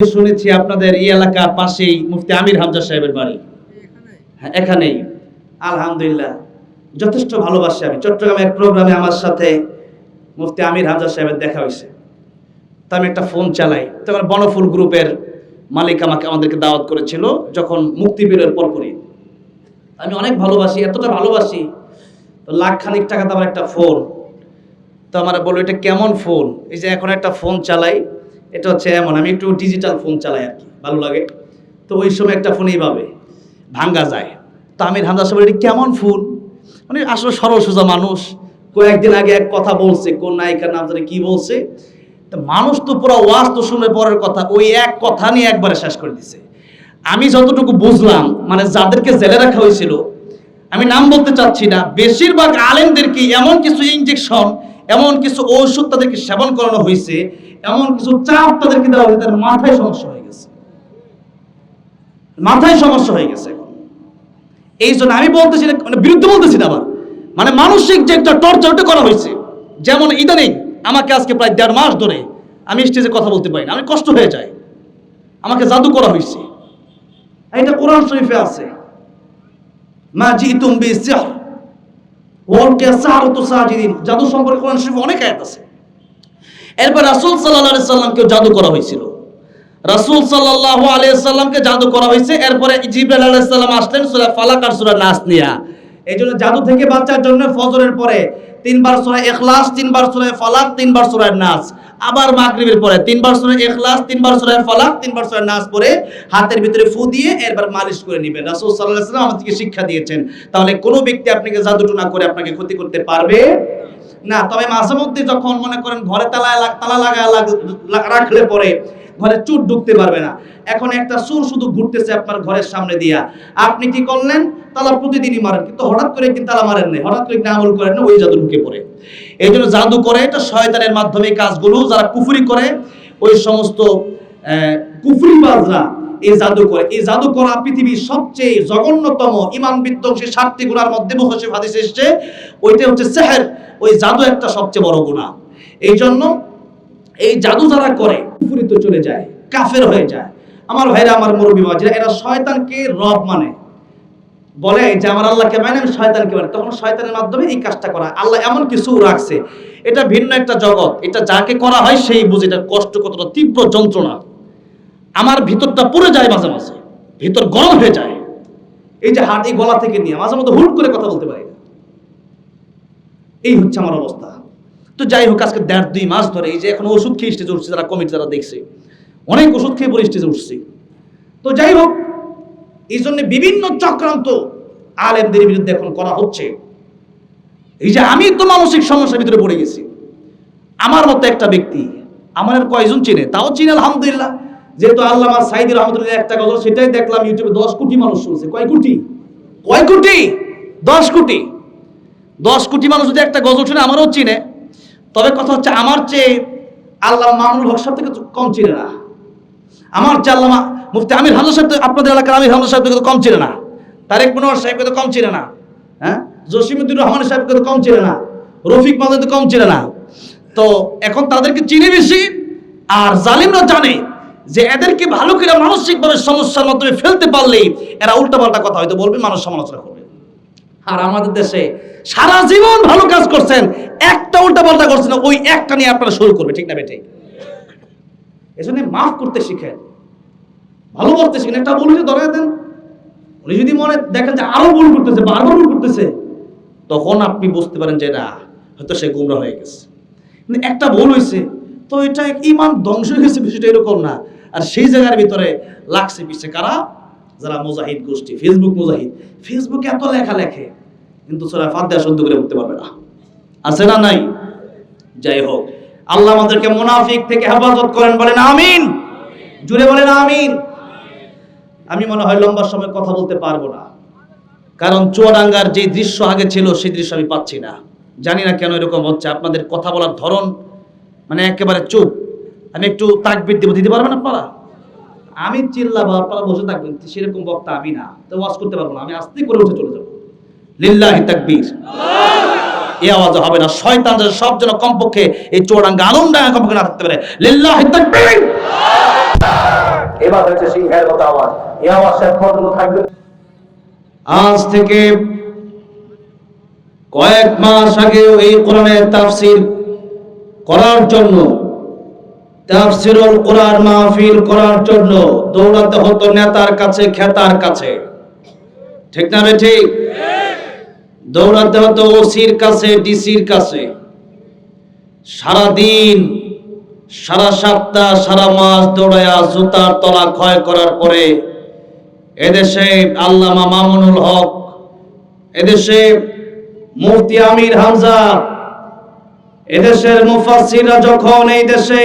শুনেছি আপনাদের এই এলাকার পাশেই মুফতি আমির হামজা সাহেবের বাড়ি। হ্যাঁ এখানেই। আলহামদুলিল্লাহ। যথেষ্ট ভালোবাসি আমি। চট্টগ্রামে এক প্রোগ্রামে আমার সাথে মুফতি আমির হামজা সাহেবের দেখা হয়েছে। তো আমি একটা ফোন চালাই। তখন বনফুল গ্রুপের মালিক আমাকে, আমাদেরকে দাওয়াত করেছিল যখন মুক্তি বেরোর পরপরই। আমি অনেক ভালোবাসি, এতটা ভালোবাসি। তো লাখ খানিক টাকা দামের একটা ফোন। তো আমার বলল, এটা কেমন ফোন? এই যে এখন একটা ফোন চালাই। এটা হচ্ছে এমন, আমি একটু ডিজিটাল ফোন চালাই আর কি, ভালো লাগে। তো ওই সময় একটা ফোন এইভাবে ভাঙ্গা যায়। তো আমির হামদা সাহেব কেমন ফোন মানে আসলে সরল সোজা মানুষ। কয়েকদিন আগে এক কথা বলছে, কোন নায়িকার নাম জানি কি বলছে। তো মানুষ তো পুরো ওয়াজ তো শুনে পরের কথা, ওই এক কথা নিয়ে একবারে শেষ করে দিছে। আমি যতটুকু বুঝলাম মানে যাদেরকে জেলে রাখা হয়েছিল, আমি নাম বলতে চাচ্ছি না, বেশিরভাগ আলেমদেরকে এমন কিছু ইঞ্জেকশন এমন কিছু ঔষধ তাদেরকে সেবন করানো হয়েছে এমন কিছু চাপ তাদেরকে দেওয়া হয়েছে তাদের মাথায় সমস্যা হয়ে গেছে। মাথায় সমস্যা হয়ে গেছে এই জন্য আমি বলতেছি মানে বিরুদ্ধে বলতেছি আবার। মানে মানসিক যে একটা টর্চার, ওটা করা হয়েছে। যেমন ইদানিং আমাকে আজকে প্রায় দেড় মাস ধরে আমি স্টেজে কথা বলতে পারি না, আমি কষ্ট হয়ে যায় আমাকে জাদু করা হয়েছে। এটা কোরআন শরীফে আছে। মা কাসারতু সাজিদিন। জাদু সম্পর্কে কোরআন শরীফে অনেক আয়াত আছে। এরপর রাসূল সাল্লাল্লাহু আলাইহি সাল্লামকে জাদু করা হয়েছিল। রাসূল আলাইহি সাল্লামকে জাদু করা হয়েছে, এরপরে জিবরাইল আলাইহিস সালাম আসলেন সূরা ফালাক আর সূরা নাস নিয়া। এই জন্য জাদু থেকে বাঁচার জন্য ফজরের পরে তিনবার সূরা ইখলাস, তিনবার সূরা ফালাক, তিনবার সূরা নাস। আবার মাগরিবের পরে তিনবার সূরা ইখলাস, তিনবার সূরা ফালাক, তিনবার সূরা নাস পরে হাতের ভিতরে ফু দিয়ে এরপর মালিশ করে নেবেন। রাসূল আলাইহি সাল্লাম আমাদেরকে শিক্ষা দিয়েছেন। তাহলে কোনো ব্যক্তি আপনাকে জাদু টুনা করে আপনাকে ক্ষতি করতে পারবে না, তবে মাঝে মধ্যে যখন মনে করেন ঘরে তালা তালা লাগা রাখলে পরে ঘরে চুর ঢুকতে পারবে না। এখন একটা সুর শুধু ঘুরতেছে আপনার ঘরের সামনে দিয়া। আপনি কি করলেন? তালা প্রতিদিনই মারেন, কিন্তু হঠাৎ করে কিন্তু তালা মারেন না হঠাৎ করে কিন্তু আমল করেন না ওই জাদু ঢুকে পড়ে। এই জন্য জাদু করে এটা শয়তানের মাধ্যমে কাজগুলো, যারা কুফুরি করে, ওই সমস্ত কুফরিবাজরা এই জাদু করে। এই জাদু করা পৃথিবীর সবচেয়ে জঘন্যতম ইমান বিধ্বংসী সাতটি গুণার মধ্যে মুখসিফ হাদিস এসছে। ওইটা হচ্ছে সেহের। ওই জাদু একটা সবচেয়ে বড় গুণা। এই জন্য এই জাদু যারা করে কুফরিতে চলে যায়, কাফের হয়ে যায়। আমার ভাইরা, আমার মুরব্বী বাবাজিরা এরা শয়তানকে রব মানে। বলে যে আমার আল্লাহকে মানে আমি শয়তানকে মানে তখন শয়তানের মাধ্যমে এই কাজটা করা। আল্লাহ এমন কিছু রাখছে। এটা ভিন্ন একটা জগৎ। এটা যাকে করা হয় সেই বুঝে, এটা কষ্ট কতটা তীব্র যন্ত্রণা। আমার ভিতরটা পুড়ে যায় মাঝে মাঝে। ভিতর গরম হয়ে যায়। এই যে হাত এই গলা থেকে নিয়ে মাঝে মধ্যে হুট করে কথা বলতে পারি এই হচ্ছে আমার অবস্থা। তো যাই হোক, আজকে দেড় দুই মাস ধরে এই যে এখন ওষুধ খেয়ে স্টেজে উঠছে, যারা কমিটি যারা দেখছে। অনেক ওষুধ খেয়ে পরে স্টেজে উঠছি। তো যাই হোক, এই জন্য বিভিন্ন চক্রান্ত আলেমদের বিরুদ্ধে এখন করা হচ্ছে। এই যে আমি তো মানসিক সমস্যার ভিতরে পড়ে গেছি। আমার মতো একটা ব্যক্তি আমার কয়জন চিনে? তাও চিনে আলহামদুলিল্লাহ। যেহেতু আল্লাহ সাইদি রহমতুল্লাহ একটা গজল সেটাই দেখলাম ইউটিউবে দশ কোটি মানুষ শুনছে। কয় কোটি? কয় কোটি? দশ কোটি। দশ কোটি মানুষ যদি একটা গজল শুনে আমারও চিনে, তবে কথা হচ্ছে আমার চেয়ে আল্লাহ মামুল হক সাহেব থেকে কম চিনে না। আমার চেয়ে আল্লাহ মুফতি আমির হামজা সাহেব আপনাদের এলাকার আমির হামজা সাহেব কম চিনে না। তারেক মনোয়ার সাহেবকে তো কম চিনে না। হ্যাঁ? জসিমুদ্দিন রহমান সাহেবকে তো কম চিনে না। রফিক মাদের তো কম চিনে না। তো এখন তাদেরকে চিনে বেশি, আর জালিমরা জানে যে এদেরকে ভালো করে মানসিকভাবে সমস্যার মাধ্যমে ফেলতে পারলেই এরা উল্টাপাল্টা কথা হয়তো বলবে, মানুষ সমালোচনা করবে। আর আমাদের দেশে সারা জীবন ভালো কাজ করছেন, একটা উল্টা পাল্টা করছেন, ওই একটা নিয়ে আপনারা শুরু করবে, ঠিক না বেটে এজন্য মাফ করতে শিখেন। ভালো করতে শিখেন। একটা ভুল ধরে দেন। উনি যদি মনে দেখেন যে আরও ভুল করতেছে বারবার ভুল করতেছে, তখন আপনি বুঝতে পারেন যে না, হয়তো সে গুমরা হয়ে গেছে। একটা ভুল হয়েছে তো এটা ইমান ধ্বংস হয়ে গেছে, বিষয়টা এরকম না। আর সেই জায়গার ভিতরে লাগছে পিছিয়ে কারা? যারা মুজাহিদ গোষ্ঠী, ফেসবুক মুজাহিদ। ফেসবুকে এত লেখা লেখে, কিন্তু সোরা ফাদ্দা শুদ্ধ করে উঠতে পারবে না। আছে না নাই? যাই হোক, আল্লাহ আমাদেরকে মুনাফিক থেকে হেফাজত করেন, বলেন আমিন। জুড়ে বলেন আমিন। আমি মনে হয় লম্বা সময় কথা বলতে পারব না। কারণ চুয়াডাঙ্গার যে দৃশ্য আগে ছিল, সেই দৃশ্য আমি পাচ্ছি না। জানি না কেন এরকম হচ্ছে। আপনাদের কথা বলার ধরন মানে একেবারে চুপ। আমি একটু তাকবির দিব দিতে পারবেন আপনারা? আমি চিল্লাবো আপনারা বসে থাকবেন সেরকম বক্তা আমি না। তো ওয়াজ করতে পারব না আমি আস্তে করে উঠে চলে যাব। লিল্লাহি তাকবীর। এই আওয়াজ হবে না শয়তান যেন সব যেন কমপক্ষে এই চোরাঙ্গা আনন্দ কমপক্ষে না থাকতে পারে। লিল্লাহি তাকবীর। এবার হয়েছে সিংহের মতো আওয়াজ। এই আওয়াজ শেষ পর্যন্ত থাকবে। আজ থেকে কয়েক মাস আগেও এই কোরআনের তাফসির করার জন্য তাফসিরুল কোরআন মাহফিল করার জন্য দৌড়াতে হতো নেতার কাছে, খেতার কাছে। ঠিক না রে ঠিক? দৌড়াতে হতো ওসির কাছে, ডিসির কাছে। সারা দিন সারা সপ্তাহ, সারা মাস দৌড়ায়া জুতার তলা ক্ষয় করার পরে এদেশে আল্লামা মামুনুল হক, এদেশে মুফতি আমির হামজা, এদেশের মুফাসিরা যখন এই দেশে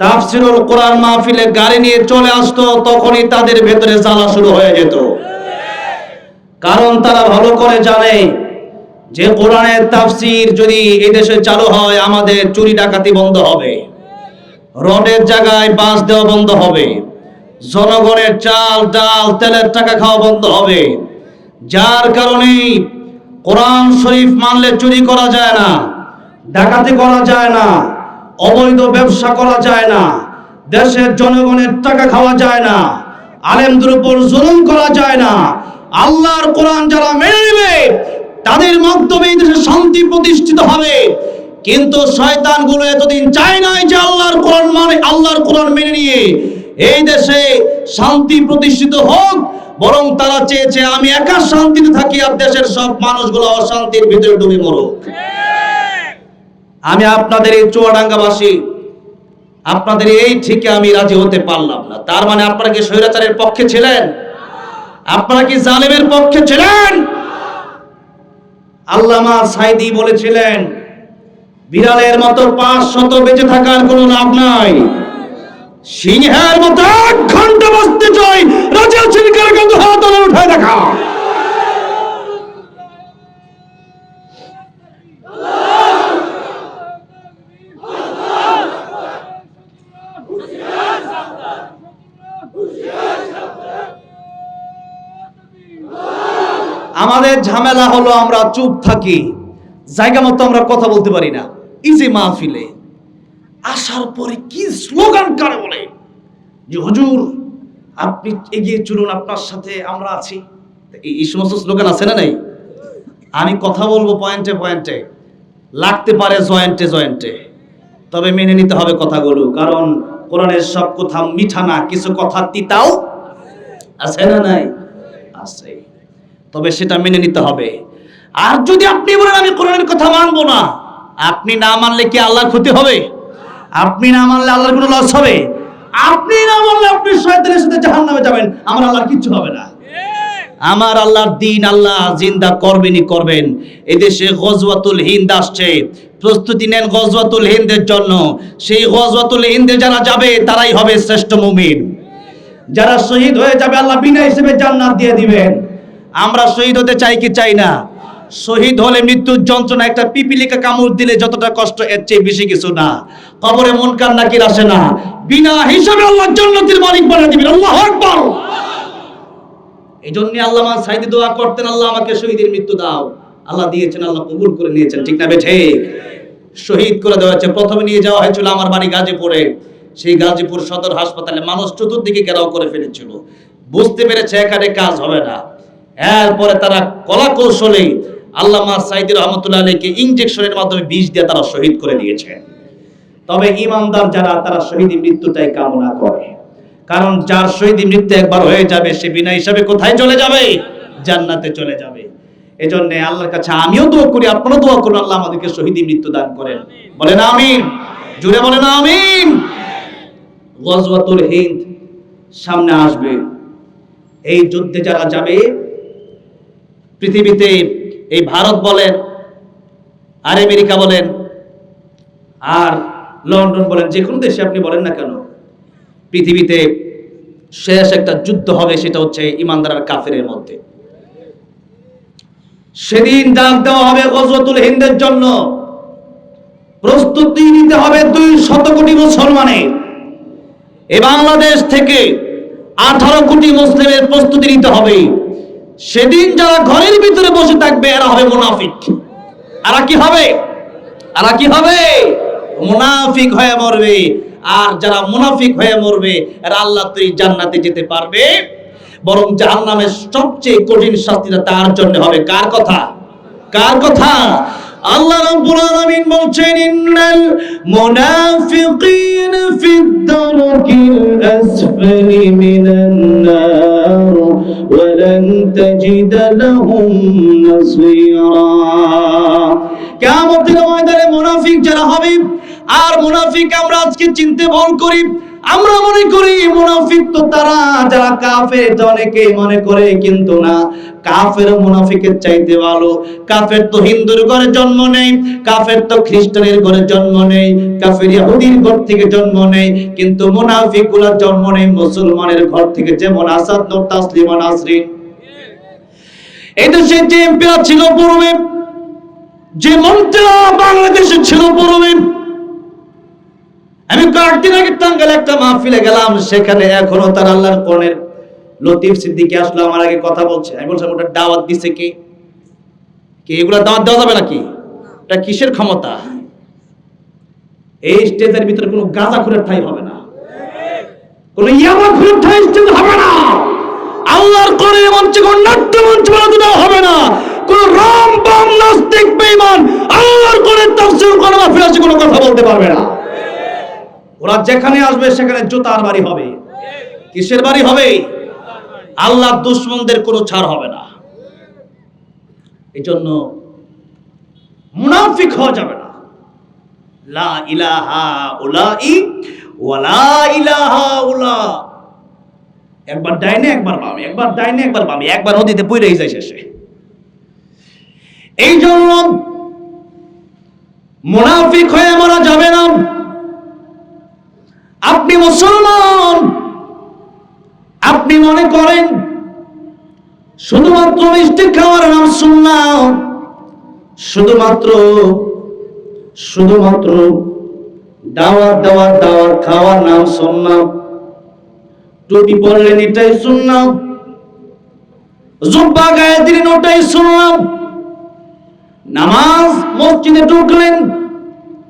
তাফসিরুল কোরআন মাহফিলে গাড়ি নিয়ে চলে আসতো, তখনই তাদের ভেতরে জ্বালা শুরু হয়ে যেত। কারণ তারা ভালো করে জানে যে কোরআনের তাফসির যদি এই দেশে চালু হয়, আমাদের চুরি ডাকাতি বন্ধ হবে। রডের জায়গায় বাস দেওয়া বন্ধ হবে। জনগণের চাল, ডাল, তেলের টাকা খাওয়া বন্ধ হবে। যার কারণে কোরআন শরীফ মানলে চুরি করা যায় না, ডাকাতি করা যায় না। অবৈধ ব্যবসা করা যায় না, দেশের জনগণের টাকা খাওয়া যায় না, আলেমদের উপর জুলুম করা যায় না। আল্লাহর কোরআন যারা মেনে নেবে, তাদের মাধ্যমে দেশে শান্তি প্রতিষ্ঠিত হবে। কিন্তু শয়তানগুলো এতদিন চায় নাই যে আল্লাহর কোরআন মানে আল্লাহর কোরআন মেনে নিয়ে এই দেশে শান্তি প্রতিষ্ঠিত হোক, বরং তারা চেয়েছে, আমি একা শান্তিতে থাকি আর দেশের সব মানুষগুলো অশান্তির ভিতরে ডুবে মরুক। আমি আপনাদের এই চুয়াডাঙ্গাবাসী, আপনাদের এই ঠিকে আমি রাজি হতে পারলাম না। তার মানে আপনারা কি স্বৈরাচারের পক্ষে ছিলেন? আপনারা কি জালেমের পক্ষে ছিলেন? আল্লামা সাইদি বলেছিলেন, বিড়ালের মতো পাঁচ শত বেঁচে থাকার কোনো লাভ নাই। সিংহের মতো এক ঘণ্টা বসতে চাই রাজা ছিনকার কিন্তু হাত উঠায় দেখা। আমাদের ঝামেলা হলো আমরা চুপ থাকি। জায়গা মতো আমরা কথা বলতে পারি না। ইজি মাহফিলে। আসার পরে কি স্লোগান কারে বলে? যে, হুজুর, আপনি এগিয়ে চলুন, আপনার সাথে আমরা আছি। এই সমস্ত স্লোগান আছে না নাই? আমি কথা বলব পয়েন্টে পয়েন্টে। লাগতে পারে জয়েন্টে জয়েন্টে। তবে মেনে নিতে হবে কথাগুলো। কারণ কোরআনের সব কথা মিঠা না, কিছু কথা তিতাও আছে না নাই? আছে। তবে সেটা মেনে নিতে হবে। আর যদি আপনি বলেন, আমি কোরআনের কথা মানবো না, আপনি না মানলে কি আল্লাহর ক্ষতি হবে? আপনি না মানলে আল্লাহর কোনো লস হবে? আপনি না মানলে আপনি শয়তানের সাথে জাহান্নামে যাবেন, আমার আল্লাহর কিচ্ছু হবে না। আমার আল্লাহর দিন আল্লাহ জিন্দা করবেনই করবেন। এদেশে গজওয়াতুল হিন্দ আসছে। প্রস্তুতি নেন গজওয়াতুল হিন্দের জন্য। সেই গজওয়াতুল হিন্দে যারা যাবে, তারাই হবে শ্রেষ্ঠ মুমিন। যারা শহীদ হয়ে যাবে, আল্লাহ বিনা হিসেবে জান্নাত দিয়ে দিবেন। আমরা শহীদ হতে চাই কি চাই না? শহীদ হলে মৃত্যুর যন্ত্রণা, একটা পিপিলিকা কামড় দিলে যতটা কষ্ট, এর চেয়ে বেশি কিছু না। কবরে মন কার নাকির আসে না? বিনা হিসাবে আল্লাহ জান্নাতের মালিক বানিয়ে দিবেন। আল্লাহ আকবার। এই জন্য আল্লামা সাইদি দোয়া করতেন, আল্লাহ আমাকে শহীদের মৃত্যু দাও। আল্লাহ দিয়েছেন, আল্লাহ কবুল করে নিয়েছেন। ঠিক না বে ঠিক? শহীদ করে দেওয়া হয়েছে। প্রথমে নিয়ে যাওয়া হয়েছিল আমার বাড়ি গাজীপুরে। সেই গাজীপুর সদর হাসপাতালে মানুষ চতুর্দিকে ঘেরাও করে ফেলেছিল। বুঝতে পেরেছে এখানে কাজ হবে না। এরপরে তারা কলা কৌশলে আল্লামা সাইদি রহমতুল্লাহ আলীকে ইঞ্জেকশনের মাধ্যমে বিষ দিয়ে তারা শহীদ করে দিয়েছে। তবে ইমানদার যারা, তারা শহীদ মৃত্যুটাই কামনা করে। কারণ যার শহীদ মৃত্যু একবার হয়ে যাবে, সে বিনা হিসাবে কোথায় চলে যাবে? জান্নাতে চলে যাবে। এজন্য আল্লাহর কাছে আমিও দোয়া করি, আপনারাও দোয়া করুন, আল্লাহ আমাদেরকে শহীদ মৃত্যু দান করেন। বলেন আমিন। জুড়ে বলেন আমিন। গজওয়াতুল হিন্দ সামনে আসবে। এই যুদ্ধে যারা যাবে পৃথিবীতে এই ভারত বলেন, আর আমেরিকা বলেন, আর লন্ডন বলেন যে কোনো দেশে আপনি বলেন না কেন, পৃথিবীতে শেষ একটা যুদ্ধ হবে সেটা হচ্ছে ইমানদার আর মধ্যে। সেদিন ডাক দেওয়া হবে গজওয়াতুল হিন্দের জন্য, প্রস্তুতি নিতে হবে দুই শত কোটি মুসলমানের। এ বাংলাদেশ থেকে আঠারো কোটি মুসলিমের প্রস্তুতি নিতে হবে। সেদিন যারা ঘরের ভিতরে বসে থাকবে, এরা হবে মুনাফিক। এরা কি হবে? এরা কি হবে? মুনাফিক হয়ে মরবে। আর যারা মুনাফিক হয়ে মরবে, এরা আল্লাহ তুই জান্নাতে যেতে পারবে। বরং জাহান্নামের সবচেয়ে কঠিন শাস্তিটা তার জন্য হবে। কার কথা? কার কথা? আল্লাহ রাব্বুল আলামিন বলছেন, ইন্নাল মুনাফিকিন ফিদ দারকিল আসফালি মিনান নার। ওয়া تجد لهم نصيرا। কেমন ময়দানে মুনাফিক যারা হবে, আর মুনাফিক আমরা আজকে চিনতে ভুল করি। আমরা মনে করি মুনাফিক তো তারা, যারা কাফের অনেকে মনে করে কিন্তু না। কাফের মুনাফিকের চাইতে ভালো। কাফের তো হিন্দুর ঘরে জন্ম নেই, কাফের তো খ্রিস্টানের ঘরে জন্ম নেই, কাফের ইহুদির ঘর থেকে জন্ম নেই। কিন্তু মুনাফিকগুলার জন্ম নেই মুসলমানের ঘর থেকে, যেমন আসাদ, নূর, তাসলিমা, নাসরিন। এই দেশে যে এমপিরা ছিল পূর্বে, যে মন্ত্রীরা বাংলাদেশে ছিল পূর্বে আমি কয়েকদিন আগে টাঙ্গালে একটা মাহফিলে গেলাম, সেখানে এখনও তার আল্লাহর কোরআনের লতিফ সিদ্দিকি আসলো, আমার আগে কথা বলছে। আমি বলছিলাম, ওটা দাওয়াত দিছে কে? কে, এগুলা দাওয়াত দেওয়া যাবে নাকি? এটা কিসের ক্ষমতা? এই স্টেজের ভিতরে কোনো গাঁজা খুরের ঠাই হবে না। কোনো ইয়ামা খুরের ঠাই স্টেজ হবে না। আল্লাহর কোরআনের মঞ্চে কোনো নাট্য মঞ্চ বানাতে দেওয়া হবে না। কোন রাম বাম নাস্তিক, বেঈমান, আল্লাহর কোরআনের তাফসীর কোন মাহফিল কোনো কথা বলতে পারবে না। ওরা যেখানে আসবে, সেখানে জুতার বাড়ি হবে। কিসের বাড়ি হবে? আল্লাহ দুশ্মনদের কোনো ছাড় হবে না। এই জন্য মুনাফিক হওয়া যাবে না। লা ইলাহা উলাই ওয়ালা ইলাহা উলা। একবার ডাইনে, একবার বামে, একবার ডাইনে, একবার বামে, একবার নদীতে পইরেই যায় শেষে। এই জন্য মুনাফিক হয়ে মারা যাবে না। আপনি মুসলমান। আপনি মনে করেন, শুধুমাত্র মিষ্টি খাওয়ার নাম শুনলাম শুধুমাত্র শুধুমাত্র দাওয়াত দাওয়াত দাওয়ার খাওয়ার নাম শুনলাম টুপি পরলেন এটাই শুনলাম জুব্বা গায়ে দিলেন ওটাই শুনলাম নামাজ মসজিদে ঢুকলেন